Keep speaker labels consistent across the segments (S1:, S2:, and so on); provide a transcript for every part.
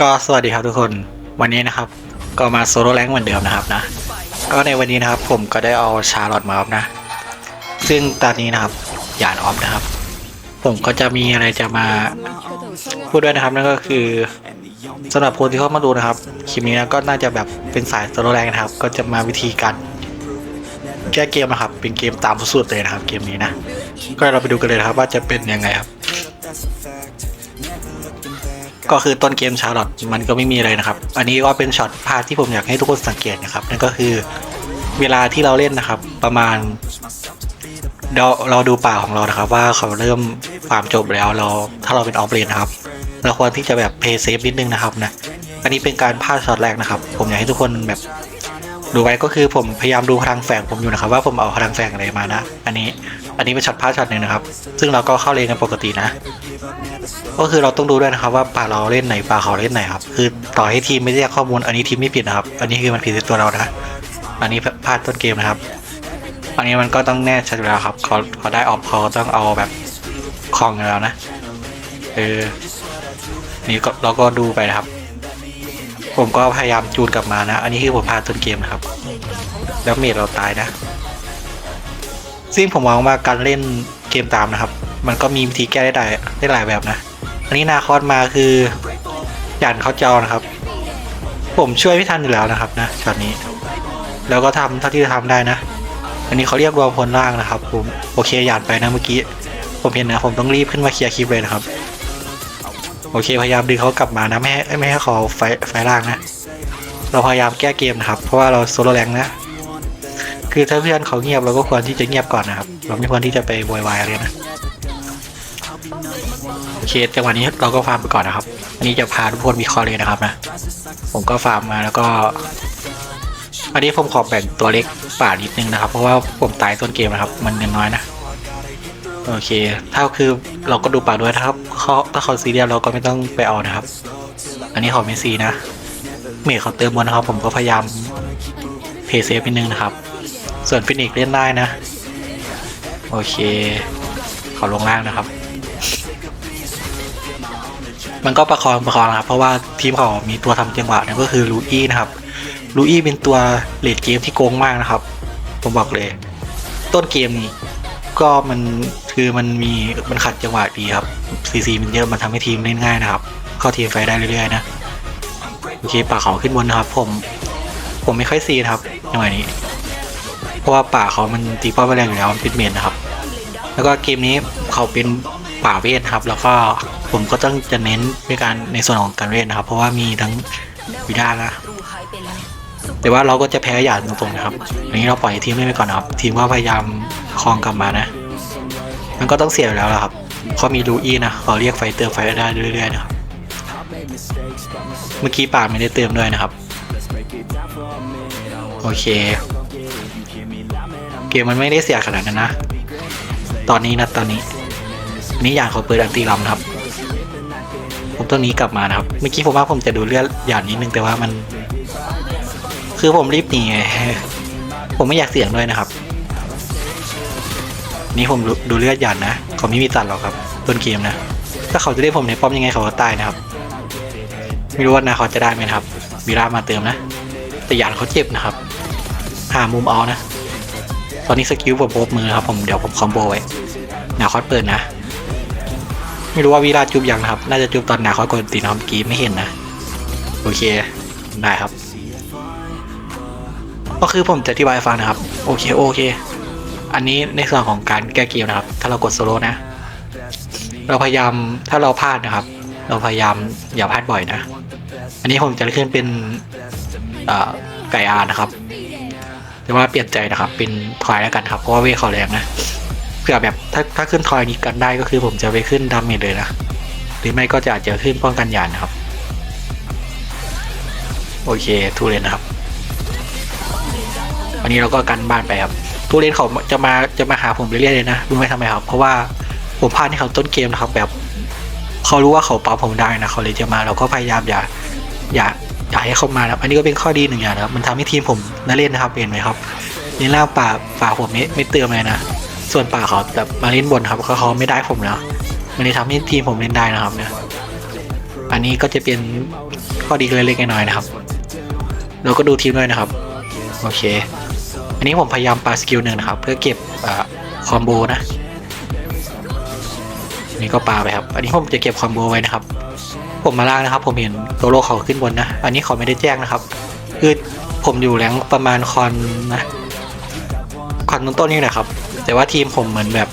S1: ก็สวัสดีครับทุกคนวันนี้นะครับ ก็มาโซโล่แรงเหมือนเดิมนะครับนะ ก็ในวันนี้นะครับผมก็ได้เอาชาร์ลอตมาออฟนะ ซึ่งตอนนี้นะครับหยานออฟนะครับ ผมก็จะมีอะไรจะมาพูดด้วยนะครับนั่นก็คือสำหรับคนที่เข้ามาดูนะครับคลิปนี้นะก็น่าจะแบบเป็นสายโซโล่แรงนะครับ ก็จะมาวิธีการแก้เกมนะครับ เป็นเกมตามสูตรเลยนะครับ เกมนี้นะ ก็เราไปดูกันเลยนะครับว่าจะเป็นยังไงครับ ก็คือต้นเกมชาร์ลอตมันก็ไม่มีอะไรนะครับ อันนี้ก็เป็นช็อตพาร์ทที่ผมอยากให้ทุกคนสังเกตนะครับ นั่นก็คือเวลาที่เราเล่นนะครับ ประมาณเราเราดูป่าของเรานะครับ ว่าเขาเริ่มฟาร์มจบแล้วเราถ้าเราเป็นออฟเลนนะครับ เราควรที่จะแบบเพย์เซฟนิดนึงนะครับนะอันนี้เป็นการพาดช็อตแรกนะครับ ผมอยากให้ทุกคนแบบดูไว้ก็คือผมพยายามดูพลังแฝงผมอยู่นะครับว่าผมเอาพลังแฝงอะไรมานะ อันนี้อันนี้เป็นช็อตพาดช็อตหนึ่งนะครับ ซึ่งเราก็เข้าเลนกันปกตินะ ก็คือเราต้องดูด้วยนะครับว่าป่าเราเล่นไหนป่าเขาเล่นไหนครับ คือต่อให้ทีมไม่แยกข้อมูลอันนี้ทีมไม่ผิดนะครับ อันนี้คือมันผิดที่ตัวเรานะ อันนี้พลาดต้นเกมนะครับ อันนี้มันก็ต้องแน่ชัดแล้วครับเขาเขาได้ออกเขาต้องเอาแบบคลองอยู่แล้วนะ เออ นี่ก็เราก็ดูไปนะครับ ผมก็พยายามจูนกลับมานะ อันนี้คือผมพลาดต้นเกมนะครับ แล้วเมดเราตายนะ ซึ่งผมมองว่าการเล่นเกมตามนะครับ มันก็มีวิธีแก้ได้ได้หลายแบบนะ อันนี้นาคอสมาคือหยันเขาเจ้านะครับ ผมช่วยไม่ทันอยู่แล้วนะครับนะช็อตนี้ แล้วก็ทำเท่าที่จะทำได้นะ อันนี้เขาเรียกรวมพลล่างนะครับ ผมโอเคหยาดไปนะเมื่อกี้ ผมเห็นนะผมต้องรีบขึ้นมาเคลียร์คลิปเลยนะครับ โอเคพยายามดึงเขากลับมานะไม่ให้ไม่ให้เขาไฟไฟล่างนะ เราพยายามแก้เกมนะครับ เพราะว่าเราโซโลแรงนะ คือถ้าเพื่อนเขาเงียบเราก็ควรที่จะเงียบก่อนนะครับ เราไม่ควรที่จะไปโวยวายอะไรนะ เคจังหวะนี้เราก็ฟาร์มไปก่อนนะครับอันนี้จะพาทุกคนวิเคราะห์เลยนะครับนะ ผมก็ฟาร์มมาแล้วก็ อันนี้ผมขอแบ่งตัวเล็กป่านิดนึงนะครับ เพราะว่าผมตายต้นเกมนะครับ มันเงินน้อยนะ โอเค ถ้าคือเราก็ดูป่าด้วยนะครับเขาถ้าเขาซีเรียสเราก็ไม่ต้องไปเอานะครับ อันนี้ขาไม่ซีนะ เมทเขาเติมบนนะครับ ผมก็พยายามเพย์เซฟนิดนึงนะครับ ส่วนฟินิกซ์เล่นได้นะ โอเคเขาลงล่างนะครับ มันก็ประคองประคองนะครับเพราะว่าทีมเขามีตัวทำจังหวะนั่นก็คือลูอี้นะครับลูอี้เป็นตัวเลดเกมที่โกงมากนะครับ ผมบอกเลย ต้นเกมนี้ก็มันคือมันมีมันขัดจังหวะดีครับซีซีมันเยอะมันทำให้ทีมเล่นง่ายนะครับ เข้าทีมไฟได้เรื่อยๆนะโอเคป่าเขาขึ้นบนนะครับผมผมไม่ค่อยซีนะครับจังหวะนี้ เพราะว่าป่าเขามันตีป้อมไม่แรงอยู่แล้วมันเป็นเมนนะครับ แล้วก็เกมนี้เขาเป็นป่าเวทครับ แล้วก็ ผมก็ต้องจะเน้นในการในส่วนของการเวทนะครับ เพราะว่ามีทั้งวิดานะแต่ว่าเราก็จะแพ้หยาดตรงๆนะครับอันนี้เราปล่อยทีมเล่นไปก่อนนะครับ ทีมก็พยายามคลองกลับมานะ มันก็ต้องเสียอยู่แล้วละครับเพรามีลูอี้นะเขาเรียกไฟเติมไฟได้เรื่อยๆนะครับเมื่อกี้ป่าไม่ได้เติมด้วยนะครับ โอเค เกมมันไม่ได้เสียขนาดนั้นนะ ตอนนี้นะตอนนี้นนี้อย่างเขาเปิดอันตีลำนะครับ ผมต้องนี้กลับมานะครับ เมื่อกี้ผมว่าผมจะดูเลือดอย่างนิดนึงแต่ว่ามัน คือผมรีบหนีไงผมไม่อยากเสี่ยงด้วยนะครับ นี่ผมดูเลือดหยันนะเขาไม่มีตัดหรอกครับต้นเกมนะ ถ้าเขาจะได้ผมในป้อมยังไงเขาก็ตายนะครับ ไม่รู้ว่านาเขาจะได้ไหมครับวีรามาเติมนะ แต่หยานเขาเจ็บนะครับ หามุมเอานะ ตอนนี้สกิลผมโบกมือครับผมเดี๋ยวผมคอมโบไว้นาคอสเปิดนะ ไม่รู้ว่าวีราจุบยังนะครับ น่าจะจุบตอนหนาคอสกดตีน้องกีไม่เห็นนะ โอเค ได้ครับ ก็คือผมจะอธิบายฟังนะครับ โอเค โอเค อันนี้ในส่วนของการแก้เกมนะครับ ถ้าเรากดโซโล่นะ เราพยายาม ถ้าเราพลาดนะครับ เราพยายามอย่าพลาดบ่อยนะ อันนี้ผมจะขึ้นเป็นไก่อานะครับ แต่ว่าเปลี่ยนใจนะครับ เป็นทอยแล้วกันครับ เพราะว่าเวเขาแรงนะ ผื่อแบบถ้าถ้าขึ้นทอยนี้กันได้ก็คือผมจะไปขึ้นดาเมจเลยนะ หรือไม่ก็จะอาจจะขึ้นป้องกันยานนะครับ โอเคทูเลนนะครับ อันนี้เราก็กันบ้านไปครับทูเลนเขาจะมาจะมาหาผมเรื่อยๆเลยนะรู้ไหมทำไมครับ เพราะว่าผมพลาดที่เขาต้นเกมนะครับ แบบเขารู้ว่าเขาปั๊มผมได้นะเขาเลยจะมาเราก็พยายามอย่าอย่าอย่าให้เขามานะครับอันนี้ก็เป็นข้อดีหนึ่งอย่างนะครับ มันทำให้ทีมผมน่าเล่นนะครับ เห็นไหมครับในล่างป่าป่าผมไม่ไม่เติมเลยนะ ส่วนป่าเขาแบบมาเล่นบนครับเขาเขาไม่ได้ผมแล้วมันเลยทำให้ทีมผมเล่นได้นะครับเนี่ยอันนี้ก็จะเป็นข้อดีเล็กๆน้อยๆนะครับ เราก็ดูทีมด้วยนะครับ โอเค อันนี้ผมพยายามปาสกิลหนึ่งนะครับ เพื่อเก็บอคอมโบนะนี่ก็ปาไปครับ อันนี้ผมจะเก็บคอมโบไว้นะครับ ผมมาล่างนะครับ ผมเห็นโตโร่เขาขึ้นบนนะ อันนี้เขาไม่ได้แจ้งนะครับ คือผมอยู่แรงประมาณคอนนะคอนต้นๆนี่แหละครับ แต่ว่าทีมผมเหมือนแบบ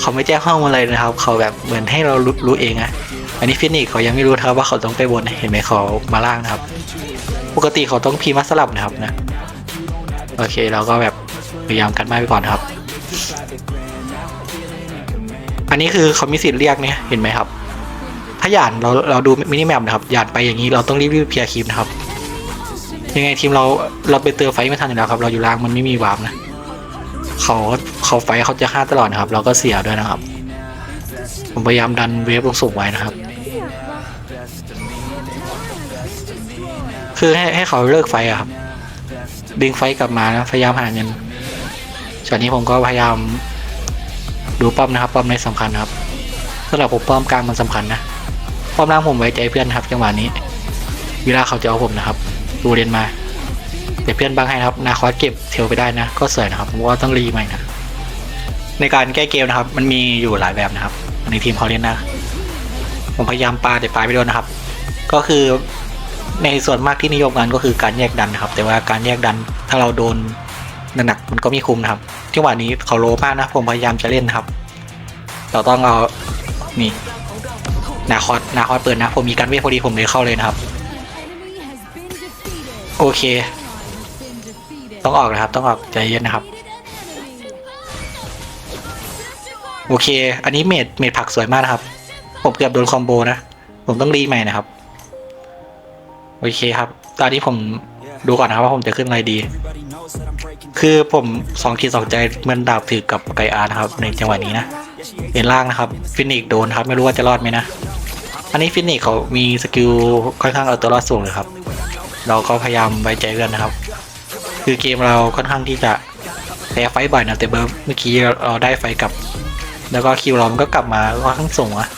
S1: เขาไม่แจ้งห้องมาเลยนะครับ เขาแบบเหมือนให้เรารู้รู้เองอะอันนี้ฟินิกส์เขายังไม่รู้ครับว่าเขาต้องไปบนเห็นไหมเขามาล่างนะครับ ปกติเขาต้องพีมาสลับนะครับนะโอเคเราก็แบบพยายามกันมาไปก่อนครับ อันนี้คือเขามีสิทธิ์เรียกเนี่ยเห็นไหมครับ ถ้าหยานเราเราดูมินิแมปนะครับหยานไปอย่างนี้เราต้องรีบๆเคลียร์คลิปนะครับยังไงทีมเราเราไปเติมไฟไม่ทันอยู่แล้วครับ เราอยู่ล่างมันไม่มีวาร์ปนะ เขาเขาไฟเขาจะฆ่าตลอดนะครับ เราก็เสียด้วยนะครับ ผมพยายามดันเวฟลงสูงไว้นะครับ คือให้ให้เขาเลิกไฟอะครับ ดึงไฟกลับมานะพยายามหาเงินช็อตนี้ผมก็พยายามดูป้อมนะครับ ป้อมในสำคัญครับสำหรับผมป้อมกลางมันสำคัญนะป้อมล่างผมไว้ใจเพื่อนครับจังหวะนี้ เวลาเขาจะเอาผมนะครับ ดูเรียนมา แต่เพื่อนบางให้นะครับนาคอสเก็บเทลไปได้นะ ก็สวยนะครับผมว่าต้องรีใหม่นะในการแก้เกมนะครับ มันมีอยู่หลายแบบนะครับในทีมเขาเล่นนะ ผมพยายามปาแต่ปาไม่โดนนะครับ ก็คือในส่วนมากที่นิยมกันก็คือการแยกดันนะครับ แต่ว่าการแยกดันถ้าเราโดนหนักๆมันก็มีคุมนะครับจังหวะนี้เขาโลมากนะผมพยายามจะเล่นนะครับ เราต้องเอานี่นาคอสนาคอสเปิดนะ ผมมีการเวทพอดีผมเลยเข้าเลยนะครับ โอเค ต้องออกนะครับ ต้องออกใจเย็นนะครับ โอเค อันนี้เมดเมดผักสวยมากนะครับ ผมเกือบโดนคอมโบนะ ผมต้องรีใหม่นะครับ โอเคครับ ตอนนี้ผมดูก่อนนะครับว่าผมจะขึ้นอะไรดี คือผมสองขีดสองใจเมือนดาบถือกับไกอาร์นะครับ ในจังหวะนี้นะเห็นล่างนะครับ ฟินิกโดนครับ ไม่รู้ว่าจะรอดไหมนะ อันนี้ฟินิกเขามีสกิลค่อนข้างเอาตัวรอดสูงเลยครับ เราก็พยายามไว้ใจเพื่อนนะครับ คือเกมเราค่อนข้างที่จะแพ้ไฟบ่อยนะแต่เบิร์เมื่อกี้เราได้ไฟกลับ แล้วก็คิวเรามันก็กลับมาก็ข้างส่งอะ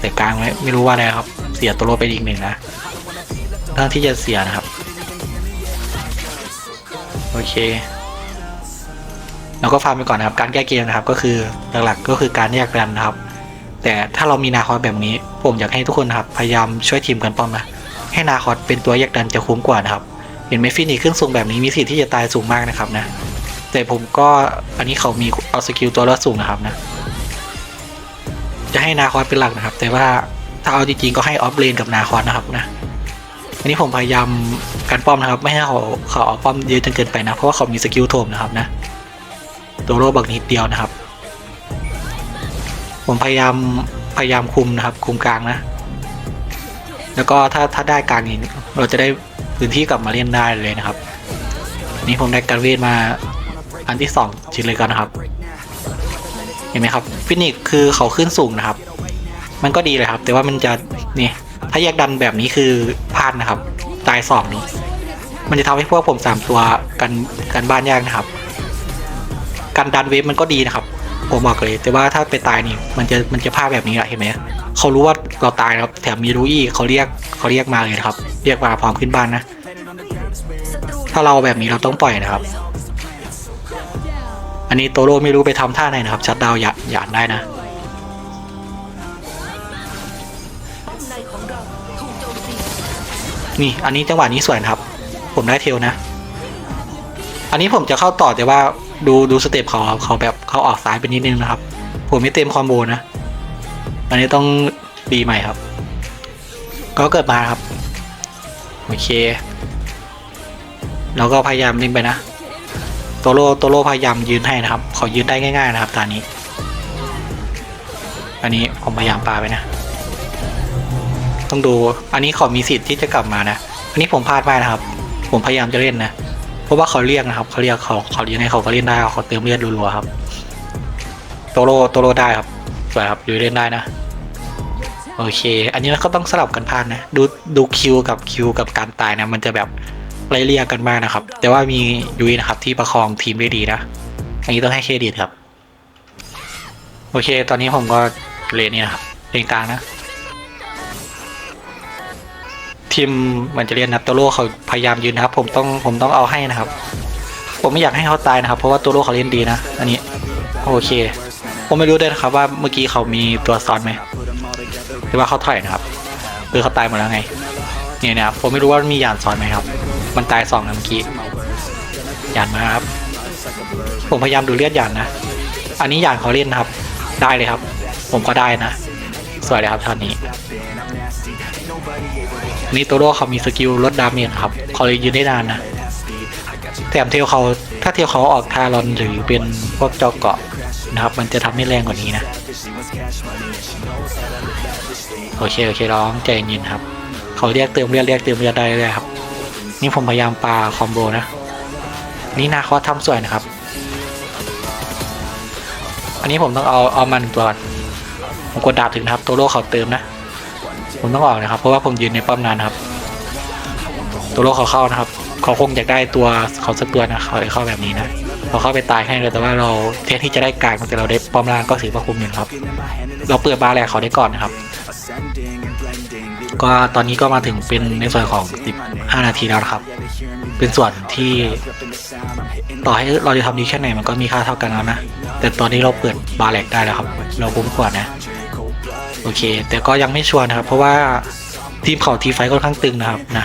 S1: แต่กลางไม่ไม่รู้ว่าอะไรครับ เสียตัวโลไปอีกหนึ่งนะทั้งที่จะเสียนะครับ โอเคเราก็ฟาร์มไปก่อนนะครับ การแก้เกมนะครับ ก็คือหลักๆก็คือการแยกกันนะครับ แต่ถ้าเรามีนาคอสแบบนี้ ผมอยากให้ทุกคนนะครับ พยายามช่วยทีมกันป้อมนะให้นาคอสเป็นตัวแยกดันจะคุ้มกว่านะครับ เห็นไหมฟินิกขึ้นสูงแบบนี้มีสิทธิ์ที่จะตายสูงมากนะครับนะ แต่ผมก็อันนี้เขามีเอาสกิลตัวรอดสูงนะครับนะ จะให้นาคอสเป็นหลักนะครับ แต่ว่าถ้าเอาจริงๆก็ให้ออฟเลนกับนาคอสนะครับนะอันนี้ผมพยายามการป้อมนะครับ ไม่ให้เขาเขาเอาป้อมเยอะจนเกินไปนะ เพราะว่าเขามีสกิลโถมนะครับนะตัวโรบักนิดเดียวนะครับ ผมพยายามพยายามคุมนะครับ คุมกลางนะ แล้วก็ถ้าถ้าได้กลางนี้เราจะได้ พื้นที่กลับมาเล่นได้เลยนะครับ นี่ผมได้การเวทมาอันที่สองชิ้นเลยกันนะครับ เห็นไหมครับฟินิกคือเขาขึ้นสูงนะครับ มันก็ดีเลยครับ แต่ว่ามันจะนี่ถ้าแยกดันแบบนี้คือพลาดนะครับ ตายสองนี้มันจะทำให้พวกผมสามตัวกันกันบ้านยากนะครับ การดันเวฟมันก็ดีนะครับ ผมบอกเลย แต่ว่าถ้าไปตายนี่มันจะมันจะพลาดแบบนี้แหละเห็นไหมเขารู้ว่าเราตายครับ แถมมีรูอี้เขาเรียกเขาเรียกมาเลยครับ เรียกมาพร้อมขึ้นบ้านนะ ถ้าเราแบบนี้เราต้องปล่อยนะครับ อันนี้โตโร่ไม่รู้ไปทำท่าไหนนะครับ ชัดดาวหยาหยานได้นะนี่ อันนี้จังหวะนี้สวยนะครับ ผมได้เทลนะ อันนี้ผมจะเข้าต่อแต่ว่า ดูดูสเต็ปเขาครับเขาแบบเขาออกซ้ายไปนิดนึงนะครับ ผมไม่เต็มคอมโบนะ อันนี้ต้องปีใหม่ครับ ก็เกิดมาครับ โอเคเราก็พยายามเล่นไปนะโตโร่โตโร่พยายามยืนให้นะครับขอยืนได้ง่าย ๆ นะครับตอนนี้ อันนี้ผมพยายามปาไปนะ ต้องดู อันนี้เขามีสิทธิ์ที่จะกลับมานะ อันนี้ผมพลาดไปนะครับ ผมพยายามจะเล่นนะ เพราะว่าเขาเรียกนะครับเขาเรียกเขาเขายังไงเขาก็เล่นได้เขาเติมเลือดรัวๆครับโตโรโตโรได้ครับสวยครับอยู่เล่นได้นะโอเค อันนี้ก็ต้องสลับกันพลาดนะ ดูดูคิวกับคิวกับการตายนะ มันจะแบบไล่เรียกกันมากนะครับ แต่ว่ามียุ้ยนะครับที่ประคองทีมได้ดีนะ อันนี้ต้องให้เครดิตครับ โอเค ตอนนี้ผมก็เลนนี่นะครับเลนกลางนะ ทีมมันจะเรียนนะตัวโลเขาพยายามยืนนะครับ ผมต้องผมต้องเอาให้นะครับ ผมไม่อยากให้เขาตายนะครับ เพราะว่าตัวโลเขาเล่นดีนะ อันนี้โอเค ผมไม่รู้ด้วยนะครับว่าเมื่อกี้เขามีตัวซ้อนไหมหรือว่าเขาถอยนะครับหรือเขาตายหมดแล้วไงเนี่ยนะครับผมไม่รู้ว่ามียานซ้อนไหมครับ มันตายสองนะเมื่อกี้ยานมาครับ ผมพยายามดูเลือดยานนะ อันนี้ยานเขาเล่นนะครับ ได้เลยครับ ผมก็ได้นะ สวยเลยครับช็อตนี้ นี่ตัวโลเขามีสกิลลดดาเมจครับเขาเลยยืนได้นานนะ แถมเทลเขาถ้าเทลเขาออกทารอนหรือเป็นพวกจอเกาะนะครับ มันจะทำให้แรงกว่านี้นะ โอเค โอเคร้องใจเย็นครับ เขาเรียกเติมเลือดเรียกเติมเลือดได้เลยครับ นี่ผมพยายามปาคอมโบนะ นี่นาคอสทำสวยนะครับ อันนี้ผมต้องเอาเอามันตัวก่อนผมกดดาบถึงนะครับ ตัวโลเขาเติมนะ ผมต้องออกนะครับ เพราะว่าผมยืนในป้อมนานครับ ตัวโลกเขาเข้านะครับ เขาคงอยากได้ตัวเขาสักตัวนะเขาเลยเข้าแบบนี้นะเราเข้าไปตายให้เลยแต่ว่าเราแทนที่จะได้กลางแต่เราได้ป้อมล่างก็ถือว่าคุ้มอยู่ครับ เราเปิดบาร์แรกเขาได้ก่อนนะครับ ก็ตอนนี้ก็มาถึงเป็นในส่วนของ 15 นาทีแล้วนะครับ เป็นส่วนที่ต่อให้เราจะทำดีแค่ไหนมันก็มีค่าเท่ากันแล้วนะ แต่ตอนนี้เราเปิดบาร์แรกได้แล้วครับ เราคุ้มกว่านะ โอเค แต่ก็ยังไม่ชัวร์นะครับ เพราะว่าทีมเขาทีไฟค่อนข้างตึงนะครับนะ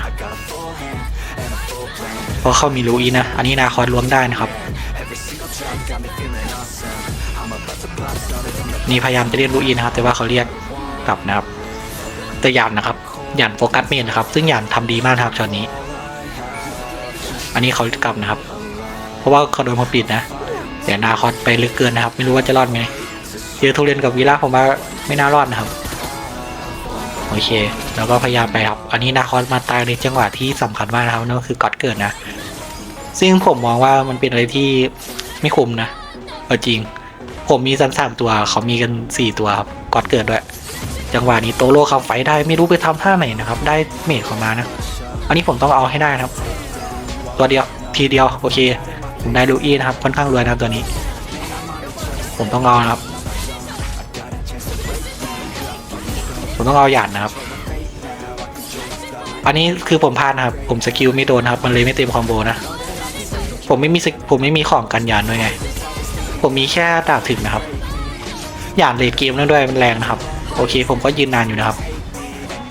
S1: เพราะเขามีลูอีนะ อันนี้นาคอนล้วงได้นะครับ นี่พยายามจะเรียนลูอีนะครับ แต่ว่าเขาเรียกกลับนะครับ แต่ยันนะครับยันโฟกัสเมนนะครับ ซึ่งยันทำดีมากครับช็อตนี้ อันนี้เขากลับนะครับ เพราะว่าเขาโดนมาปิดนะเดี๋ยวนาคอนไปลึกเกินนะครับ ไม่รู้ว่าจะรอดไหม เจอทุเรียนกับวีล่าผมว่าไม่น่ารอดนะครับ โอเค แล้วก็พยายามไปครับ อันนี้นาคอนมาตายในจังหวะที่สำคัญมากนะครับนั่นก็คือก๊อตเกิดนะ ซึ่งผมมองว่ามันเป็นอะไรที่ไม่คุ้มนะเอาจริง ผมมีสันสามตัวเขามีกันสี่ตัวครับก๊อตเกิดด้วยจังหวะนี้โตโร่เขาไฟได้ไม่รู้ไปทำท่าไหนนะครับ ได้เมจของมานะ อันนี้ผมต้องเอาให้ได้ครับ ตัวเดียวทีเดียวโอเคผมได้ลูอี้นะครับค่อนข้างรวยนะตัวนี้ ผมต้องเอานะครับ ผมต้องเอาหยาดนะครับ อันนี้คือผมพลาดนะครับ ผมสกิลไม่โดนครับ มันเลยไม่เต็มคอมโบนะ ผมไม่มีสกผมไม่มีของกันหยาดด้วยไง ผมมีแค่ดาบถึงนะครับ หยาดเลดเกมนั่นด้วยมันแรงนะครับ โอเค ผมก็ยืนนานอยู่นะครับ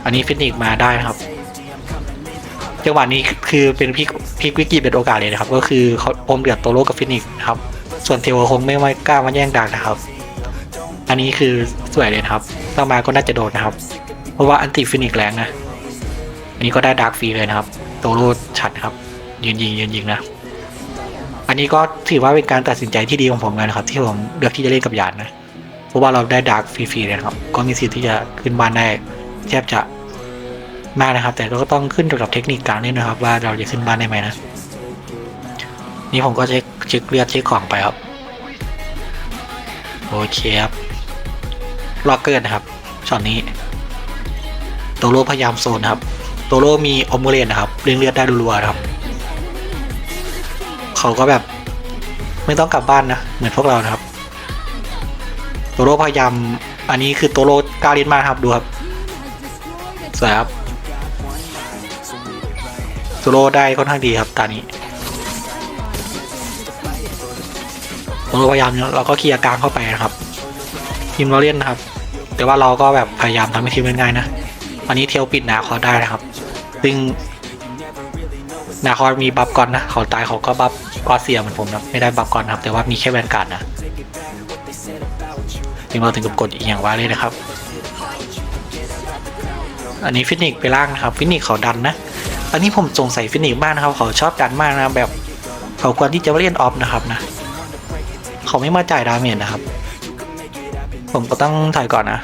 S1: อันนี้ฟินิกมาได้นะครับ จังหวะนี้คือเป็นพิกพิกวิกฤตเป็นโอกาสเลยนะครับ ก็คือเขาอมเดือดโตโร่กับฟินิกครับ ส่วนเทวคงไม่ไม่กล้ามาแย่งดาบนะครับ อันนี้คือสวยเลยครับต่อมาก็น่าจะโดนนะครับ เพราะว่าอันติฟินิกแรงนะ อันนี้ก็ได้ดาร์กฟรีเลยนะครับ โตโรชัดครับ ยืนยิงยืนยิงนะ อันนี้ก็ถือว่าเป็นการตัดสินใจที่ดีของผมเลยนะครับ ที่ผมเลือกที่จะเล่นกับยานนะ เพราะว่าเราได้ดาร์กฟรีๆเลยนะครับ ก็มีสิทธิ์ที่จะขึ้นบ้านได้แทบจะมากนะครับ แต่ก็ต้องขึ้นกับเทคนิคการเล่นนะครับ ว่าเราจะขึ้นบ้านได้ไหมนะ นี่ผมก็เช็คเช็คเลือดเช็คของไปครับ โอเคครับ ล็อกเกอร์นะครับช็อตนี้โตโร่พยายามโซนครับโตโร่มีออมเมเลนนะครับเลี้ยงเลือดได้รัวๆนะครับ เขาก็แบบไม่ต้องกลับบ้านนะ เหมือนพวกเรานะครับ โตโร่พยายาม อันนี้คือโตโร่กล้าเล่นมากครับดูครับสวยครับโตโร่ได้ค่อนข้างดีครับตานี้โตโร่พยายามเราก็เคลียร์กลางเข้าไปนะครับ ทีมเราเล่นนะครับ แต่ว่าเราก็แบบพยายามทำให้ทีมเล่นง่ายนะอันนี้เทลปิดนาคอได้นะครับซึ่งนาคอมีบัฟก่อนนะเขาตายเขาก็บัฟก็เสียเหมือนผมนะไม่ได้บัฟก่อนนะครับแต่ว่ามีแค่แวนการ์ดนะจึงเราถึงกับกดอีกอย่างว่าเลยนะครับ อันนี้ฟินิกไปล่างนะครับ ฟินิกเขาดันนะ อันนี้ผมสงสัยฟินิกมากนะครับ เขาชอบดันมากนะแบบ เขาควรที่จะเล่นออฟนะครับนะ เขาไม่มาจ่ายดาเมจนะครับ ผมก็ต้องถ่ายก่อนนะ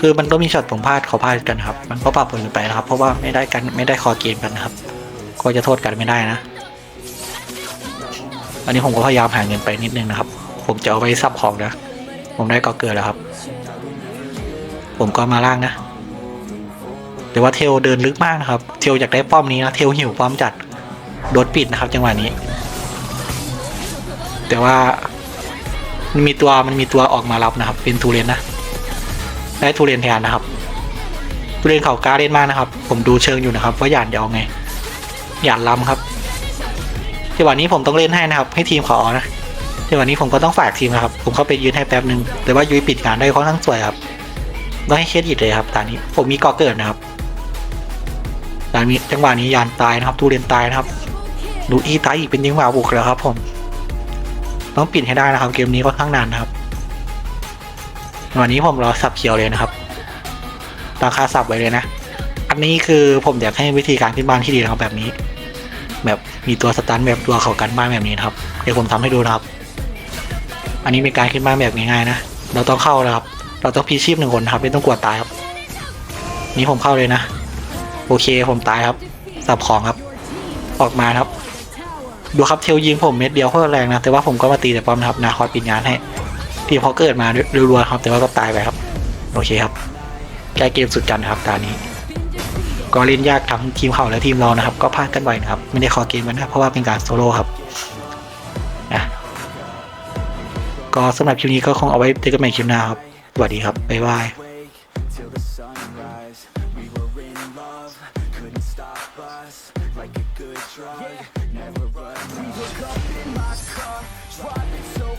S1: คือมันก็มีช็อตผมพลาดเขาพลาดกันครับ มันก็ปรับผลไปนะครับ เพราะว่าไม่ได้กันไม่ได้คอเกมกันนะครับ ก็จะโทษกันไม่ได้นะ อันนี้ผมก็พยายามหาเงินไปนิดนึงนะครับ ผมจะเอาไปซับของนะ ผมได้ก็เกิดแล้วครับ ผมก็มาล่างนะแต่ว่าเทลเดินลึกมากนะครับ เทลอยากได้ป้อมนี้นะ เทลหิวป้อมจัด โดนปิดนะครับ จังหวะนี้ แต่ว่า มันมีตัวมันมีตัวออกมารับนะครับ เป็นทูเรนนะได้ทูเรนแทนนะครับผู้เล่นเขากล้าเล่นมากนะครับ ผมดูเชิงอยู่นะครับ ว่าหยานจะเอาไงหยานล้ำครับที่วันนี้ผมต้องเล่นให้นะครับ ให้ทีมเขาเอนะที่วันนี้ผมก็ต้องฝากทีมนะครับ ผมเข้าไปยืนให้แป๊บนึงแต่ว่ายุ้ยปิดงานได้ค่อนข้างสวยครับต้องให้เครดิตเลยครับตอนนี้ผมมีก่อเกิดนะครับตอนนี้จังหวะนี้ยานตายนะครับตูเรียนตายนะครับดูอีตายอีกเป็นจังหวะบุกแล้วครับผม ต้องปิดให้ได้นะครับเกมนี้ค่อนข้างนานนะครับ วันนี้ผมรอสับเขียวเลยนะครับตังค่าสับไว้เลยนะ อันนี้คือผมอยากให้วิธีการขึ้นบ้านที่ดีนะครับแบบนี้ แบบมีตัวสตันแบบตัวเขากันบ้านแบบนี้นครับเดี๋ยวผมทำให้ดูนะครับ อันนี้เป็นการขึ้นบ้านแบบง่ายๆนะเราต้องเข้าแล้วครับ เราต้องพีชีพหนึ่งคนนะครับไม่ต้องกลัวตายครับ นี่ผมเข้าเลยนะ โอเคผมตายครับ สับของครับ ออกมาครับ ดูครับเทลยิงผมเม็ดเดียวโคตรแรงนะ แต่ว่าผมก็มาตีแต่ป้อมนะครับนาคอสปิดงานให้ ทีมเขาเกิดมารัวๆครับ แต่ว่าก็ตายไปครับ โอเคครับแก้เกมสุดจันครับตานี้ ก็เล่นยากทั้งทีมเขาและทีมเรานะครับ ก็พลาดกันบ่อยนะครับ ไม่ได้คอเกมกันนะเพราะว่าเป็นการโซโล่ครับนะก็สำหรับคลิปนี้ก็คงเอาไว้เจอกันใหม่คลิปหน้าครับ สวัสดีครับ บ๊ายบาย